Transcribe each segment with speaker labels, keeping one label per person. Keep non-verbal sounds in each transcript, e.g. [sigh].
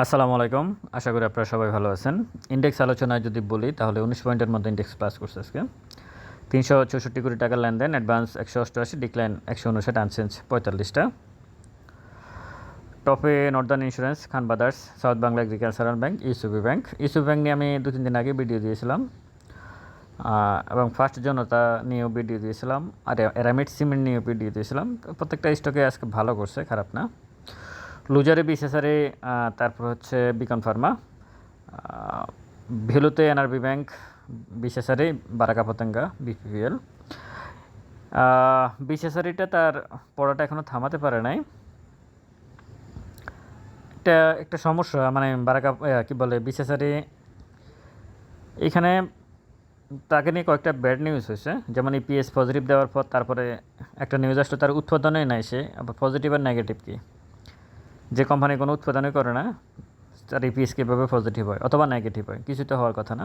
Speaker 1: আসসালামু আলাইকুম। আশা করি আপনারা সবাই ভালো আছেন। ইন্ডেক্স আলোচনায় যদি বলি, তাহলে উনিশ পয়েন্টের মধ্যে ইন্ডেক্স পাস করছে আজকে। তিনশো চৌষট্টি কোটি টাকার লেনদেন অ্যাডভান্স একশো অষ্টআশি ডিক্লাইন একশো উনষাট আনসেন্স পঁয়তাল্লিশটা। টপে Northern Insurance Khan Brothers South Bangla Agricultural Bank UCB Bank UCB Bank নিয়ে আমি দু তিন দিন আগে ভিডিও দিয়েছিলাম। এবং ফার্স্ট জনতা নিয়েও ভিডিও দিয়েছিলাম। আর এরামিড সিমেন্ট নিয়েও ভিডিও দিয়েছিলাম। প্রত্যেকটা স্টকে আজকে ভালো করছে, খারাপ না। লুজারে বিসেসারে তারপর হচ্ছে বিকন ফার্মা ভেলুতে এনআরবি ব্যাংক বিশেষারি বারাকা পতঙ্গা বিপিএল বিশেষারিটা তার পড়াটা এখনও থামাতে পারে নাই। এটা একটা সমস্যা মানে বারাকা কি বলে বিশেষারি এখানে তাকে নিয়ে কয়েকটা ব্যাড নিউজ হয়েছে। যেমন ইপিএস পজিটিভ দেওয়ার পর তারপরে একটা নিউজ আসলো, তার উৎপাদনে নাই সে, আবার পজিটিভ আর নেগেটিভ কি? যে কোম্পানি কোনো উৎপাদনই করে না, তার ইপিএস কীভাবে পজিটিভ হয় অথবা নেগেটিভ হয় কিছু তো হওয়ার কথা না।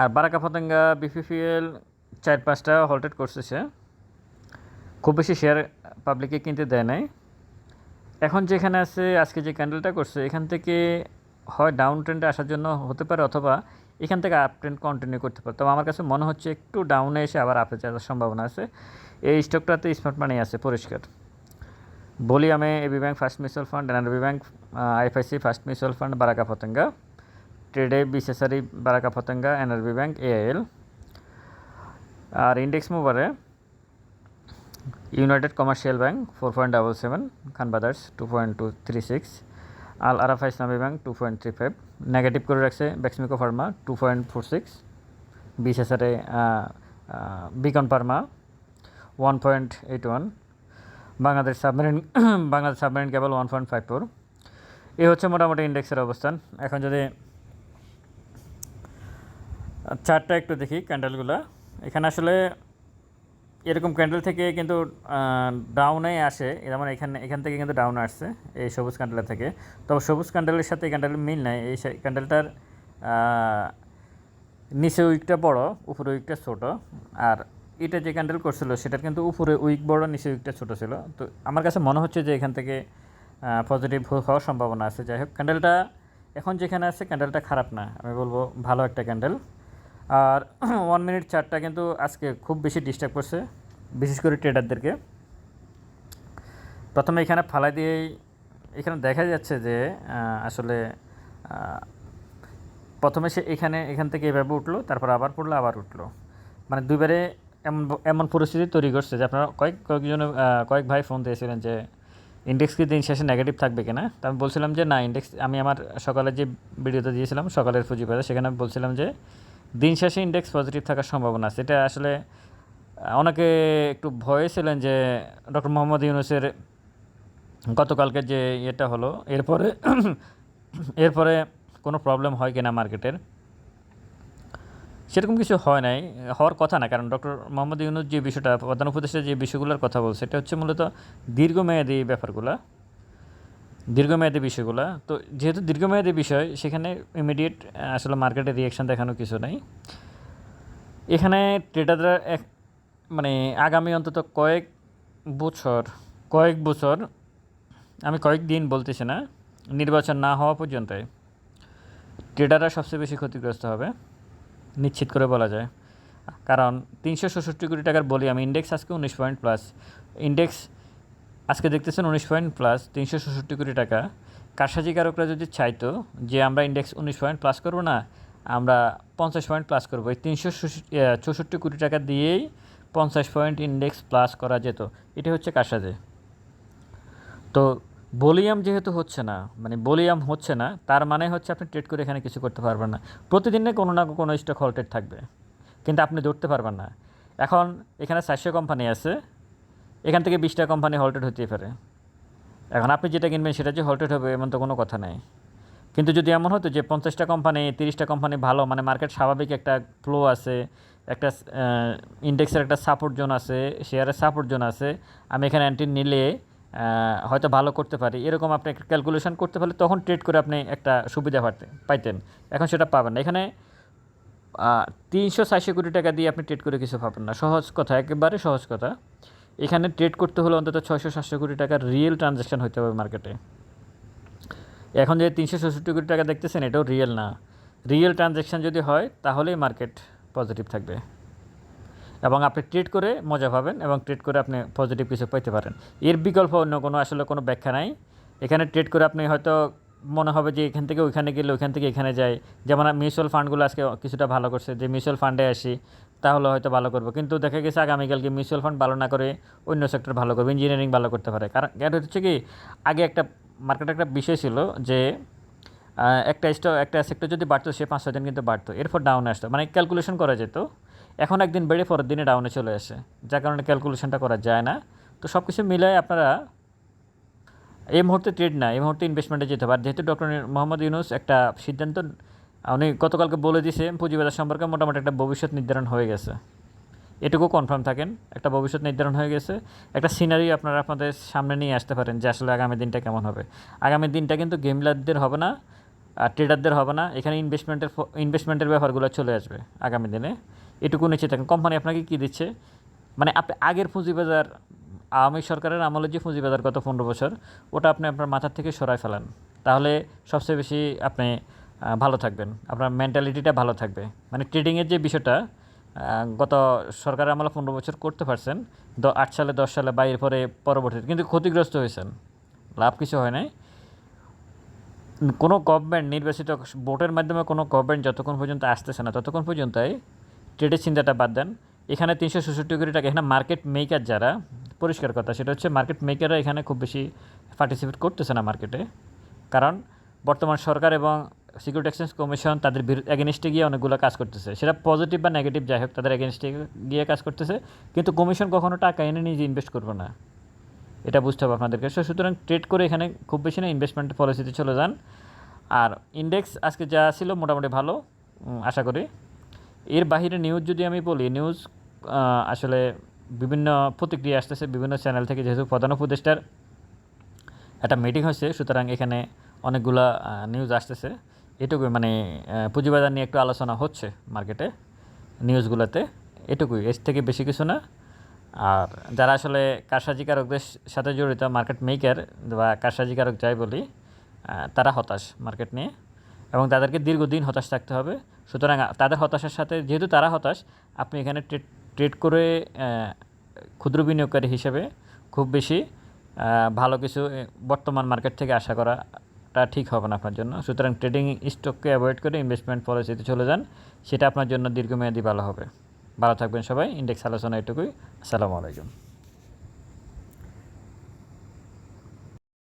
Speaker 1: আর বারাকা পতঙ্গা বিপিপিএল চার পাঁচটা হল্টেড করছে সে। খুব বেশি শেয়ার পাবলিকে কিনতে দেয় নাই। এখন যেখানে আছে, আজকে যে ক্যান্ডেলটা করছে, এখান থেকে হয় ডাউন ট্রেন্ডে আসার জন্য হতে পারে অথবা এখান থেকে আপ ট্রেন্ড কন্টিনিউ করতে পারে। তবে আমার কাছে মনে হচ্ছে একটু ডাউনে এসে আবার আপে যাওয়ার সম্ভাবনা আছে। এই স্টকটাতে স্মার্ট মানি আছে পরিষ্কার। বলি আমি AB Bank First Mutual Fund NRB Bank IFIC First Mutual Fund Baraka Patenga ট্রেডে বিশেষারি Baraka Patenga NRB Bank AIL আর index মুভারে United Commercial Bank four point double seven Khan Brothers two point two three six Al Arafah Islami Bank two point three five negative করে রাখছে Beximco Pharma two point four six বিশেষারে Beacon Pharma one point eight one Bangladesh Submarine [clears throat] Bangladesh Submarine cable one point five four এই হচ্ছে মোটামুটি ইন্ডেক্সের অবস্থান। এখন যদি চারটা একটু দেখি ক্যান্ডেলগুলো। এখানে আসলে এরকম ক্যান্ডেল থেকে কিন্তু ডাউনে আসে। যেমন এখানে, এখান থেকে কিন্তু ডাউন আসছে, এই সবুজ ক্যান্ডেলের থেকে। তবে সবুজ ক্যান্ডেলের সাথে এই ক্যান্ডেলের মিল নাই। এই ক্যান্ডেলটার নিচে উইকটা বড়, উপরে উইকটা ছোট। আর এটা যে ক্যান্ডেল করছিল, সেটার কিন্তু উপরে উইক বড় নিচে উইকটা ছোট ছিল। তো আমার কাছে মনে হচ্ছে যে এখান থেকে পজিটিভ হওয়ার সম্ভাবনা আছে। যাই হোক ক্যান্ডেলটা এখন যেখানে আছে ক্যান্ডেলটা খারাপ না। আমি বলব ভালো একটা ক্যান্ডেল আর ওয়ান মিনিট চারটা কিন্তু আজকে খুব বেশি ডিস্টার্ব করছে, বিশেষ করে ট্রেডারদেরকে প্রথমে এখানে ফালাই দিয়েই, এখানে দেখা যাচ্ছে যে আসলে প্রথমে সে এখানে, এখান থেকে এভাবে উঠল, তারপর আবার পড়ল, আবার উঠল। মানে দুইবারে এমন এমন পরিস্থিতি তৈরি করছে যে আপনারা কয়েক, কয়েকজন কয়েক ভাই ফোন দিয়েছিলেন যে ইন্ডেক্স কি দিন শেষে নেগেটিভ থাকবে কিনা? তা আমি বলছিলাম যে না ইন্ডেক্স আমি আমার সকালে যে ভিডিওতে দিয়েছিলাম, সকালের পুঁজিবাজার, সেখানে আমি বলছিলাম যে দিন শেষে ইন্ডেক্স পজিটিভ থাকার সম্ভাবনা আছে। এটা আসলে অনেকে একটু ভয়ে ছিলেন যে ডক্টর মোহাম্মদ ইউনুসের গতকালকে যে ইয়েটা হলো, এরপরে [coughs] এরপরে কোনো প্রবলেম হয় কিনা মার্কেটের সেরকম কিছু হয় নাই, হওয়ার কথা না। কারণ ডক্টর মোহাম্মদ ইউনুস যে বিষয়টা, প্রধান উপদেষ্টা যে বিষয়গুলোর কথা বলছে এটা হচ্ছে মূলত দীর্ঘমেয়াদী ব্যাপারগুলা, দীর্ঘমেয়াদী বিষয়গুলা। তো যেহেতু দীর্ঘমেয়াদী বিষয়, সেখানে ইমিডিয়েট আসলে মার্কেটে রিয়াকশান দেখানো কিছু নাই। এখানে ট্রেডাররা এক মানে আগামী অন্তত কয়েক বছর কয়েক বছর, আমি কয়েক দিন বলতেছি না, নির্বাচন না হওয়া পর্যন্তই ট্রেডাররা সবচেয়ে বেশি ক্ষতিগ্রস্ত হবে। নিশ্চিত করে বলা যায়। কারণ তিনশো ষষট্টি কোটি টাকার বলি আমি ইন্ডেক্স আজকে উনিশ পয়েন্ট প্লাস ইন্ডেক্স আজকে দেখতেছেন উনিশ পয়েন্ট প্লাস তিনশো ষষট্টি কোটি টাকা। কারসাজিকারকরা যদি চাইতো যে আমরা ইন্ডেক্স উনিশ পয়েন্ট প্লাস করব না, আমরা পঞ্চাশ পয়েন্ট প্লাস করব। এই তিনশো চৌষট্টি কোটি টাকা দিয়েই পঞ্চাশ পয়েন্ট ইন্ডেক্স প্লাস করা যেত। এটা হচ্ছে কারসাজে। তো বলিয়াম যেহেতু হচ্ছে না মানে বলিয়াম হচ্ছে না, তার মানে হচ্ছে আপনি ট্রেড করে এখানে কিছু করতে পারবেন না। প্রতিদিনে কোনো না কোনো স্টক হল্টেড থাকবে, কিন্তু আপনি ধরতে পারবেন না। এখন এখানে চারশো কোম্পানি আছে, এখান থেকে বিশটা কোম্পানি হল্টেড হতেই পারে। এখন আপনি যেটা কিনবেন সেটা যে হল্টেড হবে এমন তো কোনো কথা নেই। কিন্তু যদি এমন হতো যে পঞ্চাশটা কোম্পানি তিরিশটা কোম্পানি ভালো মানে মার্কেট স্বাভাবিক একটা ফ্লো আছে, একটা ইন্ডেক্সের একটা সাপোর্ট জোন আছে শেয়ারের সাপোর্ট জোন আছে, আমি এখানে অ্যান্টি নিলে হয়তো ভালো করতে পারি। এরকম আপনি একটা ক্যালকুলেশন করতে পারলে তখন ট্রেড করে আপনি একটা সুবিধা পাতে পাইতেন। এখন সেটা পাবেন না। এখানে তিনশো চারশো কোটি টাকা দিয়ে আপনি ট্রেড করে কিছু পাবেন না। সহজ কথা, একেবারে সহজ কথা। এখানে ট্রেড করতে হলে অন্তত ছয়শো সাতশো কোটি টাকার রিয়েল ট্রানজ্যাকশন হতে হবে মার্কেটে এখন যে তিনশো ষষট্টি কোটি টাকা দেখতেছেন, এটাও রিয়েল না। রিয়েল ট্রানজ্যাকশান যদি হয়, তাহলেই মার্কেট পজিটিভ থাকবে। এবং আপনি ট্রেড করে মজা পাবেন এবং ট্রেড করে আপনি পজিটিভ কিছু পেতে পারেন। এর বিকল্প অন্য কোনো আসলে কোনো ব্যাখ্যা নাই। এখানে ট্রেড করে আপনি হয়তো মনে হবে যে এখান থেকে ওইখানে গেলে ওইখান থেকে এখানে যাই যেমন মিউচুয়াল ফান্ডগুলো আজকে কিছুটা ভালো করছে, যে মিউচুয়াল ফান্ডে আসি, তাহলে হয়তো ভালো করব। কিন্তু দেখা গেছে আগামীকালকে মিউচুয়াল ফান্ড ভালো না করে অন্য সেক্টর ভালো করবে ইঞ্জিনিয়ারিং ভালো করতে পারে। কারণ এটা হচ্ছে কি, আগে একটা মার্কেটে একটা বিষয় ছিল যে একটা স্টক একটা সেক্টর যদি বাড়তো, সে পাঁচ ছয় দিন কিন্তু বাড়তো। এরপর ডাউন আসতো। মানে ক্যালকুলেশন করা যেত। এখন একদিন বেড়ে পরের দিনে ডাউনে চলে আসে, যার কারণে ক্যালকুলেশনটা করা যায় না। তো সব কিছু মিলায় আপনারা এই মুহূর্তে ট্রেড না, এই মুহূর্তে ইনভেস্টমেন্টে যেতে পারে যেহেতু ডক্টর মোহাম্মদ ইউনুস একটা সিদ্ধান্ত, উনি গতকালকে বলে দিয়েছে পুঁজিবাজার সম্পর্কে মোটামুটি একটা ভবিষ্যৎ নির্ধারণ হয়ে গেছে। এটুকু কনফার্ম থাকেন, একটা ভবিষ্যৎ নির্ধারণ হয়ে গেছে। একটা সিনারি আপনারা আপনাদের সামনে নিয়ে আসতে পারেন যে আসলে আগামী দিনটা কেমন হবে। আগামী দিনটা কিন্তু গেমলারদের হবে না, আর ট্রেডারদের হবে না, এখানে ইনভেস্টমেন্টের ইনভেস্টমেন্টের ব্যাপারগুলো চলে আসবে আগামী দিনে। এটুকু নিচে থাকেন। কোম্পানি আপনাকে কী দিচ্ছে? মানে আপনি আগের পুঁজিবাজার, আওয়ামী সরকারের আমলে যে পুঁজিবাজার গত পনেরো বছর, ওটা আপনি আপনার মাথার থেকে সরাই ফেলান। তাহলে সবচেয়ে বেশি আপনি ভালো থাকবেন। আপনার মেন্টালিটিটা ভালো থাকবে। মানে ট্রেডিংয়ের যে বিষয়টা গত সরকারের আমলে পনেরো বছর করতে পারছেন, দ, আট সালে, দশ সালে বা এরপরে পরবর্তীতে কিন্তু ক্ষতিগ্রস্ত হয়েছেন। লাভ কিছু হয় নাই। কোনো গভর্নমেন্ট নির্বাচিত ভোটের মাধ্যমে কোনো গভর্নমেন্ট যতক্ষণ পর্যন্ত আসতেছে না, ততক্ষণ পর্যন্তই ট্রেডের চিন্তাটা বাদ দেন। এখানে তিনশো ষষট্টি কোটি টাকা, এখানে মার্কেট মেকার যারা, পরিষ্কার কথা, সেটা হচ্ছে মার্কেট মেকাররা এখানে খুব বেশি পার্টিসিপেট করতেছে না মার্কেটে কারণ বর্তমান সরকার এবং সিকিউরিটি এক্সচেঞ্জ কমিশন তাদের এগেনস্টে গিয়ে অনেকগুলো কাজ করতেছে। সেটা পজিটিভ বা নেগেটিভ যাই হোক, তাদের এগেনস্টে গিয়ে কাজ করতেছে। কিন্তু কমিশন কখনো টাকা এনে নিজে ইনভেস্ট করবে না। এটা বুঝতে হবে আপনাদেরকে। সো সুতরাং ট্রেড করে এখানে খুব বেশি না ইনভেস্টমেন্ট পলিসিতে চলে যান। আর ইন্ডেক্স আজকে যা ছিল মোটামুটি ভালো আশা করি। এর বাহিরে নিউজ যদি আমি বলি নিউজ আসলে বিভিন্ন প্রতিক্রিয়া আসতেছে বিভিন্ন চ্যানেল থেকে, যেহেতু প্রধান উপদেষ্টার একটা মিটিং হয়েছে, সুতরাং এখানে অনেকগুলা নিউজ আসতেছে। এটুকুই মানে পুঁজিবাজার নিয়ে একটু আলোচনা হচ্ছে মার্কেটে নিউজগুলোতে এটুকুই, এর থেকে বেশি কিছু না। আর যারা আসলে কারসাজিকারকদের সাথে জড়িত মার্কেট মেকার বা কারসাজিকারক যাই বলি তারা হতাশ মার্কেট নিয়ে। এবং তাদেরকে দীর্ঘদিন হতাশ থাকতে হবে। সুতরাং তাদের হতাশার সাথে, যেহেতু তারা হতাশ, আপনি এখানে ট্রেড ট্রেড করে ক্ষুদ্র বিনিয়োগকারী হিসেবে খুব বেশি ভালো কিছু বর্তমান মার্কেট থেকে আশা করাটা ঠিক হবে না আপনার জন্য। সুতরাং ট্রেডিং স্টককে অ্যাভয়েড করে ইনভেস্টমেন্ট পলিসিতে চলে যান। সেটা আপনার জন্য দীর্ঘমেয়াদী ভালো হবে। ভালো থাকবেন সবাই। ইন্ডেক্স আলোচনা এটুকুই। আসসালামু আলাইকুম।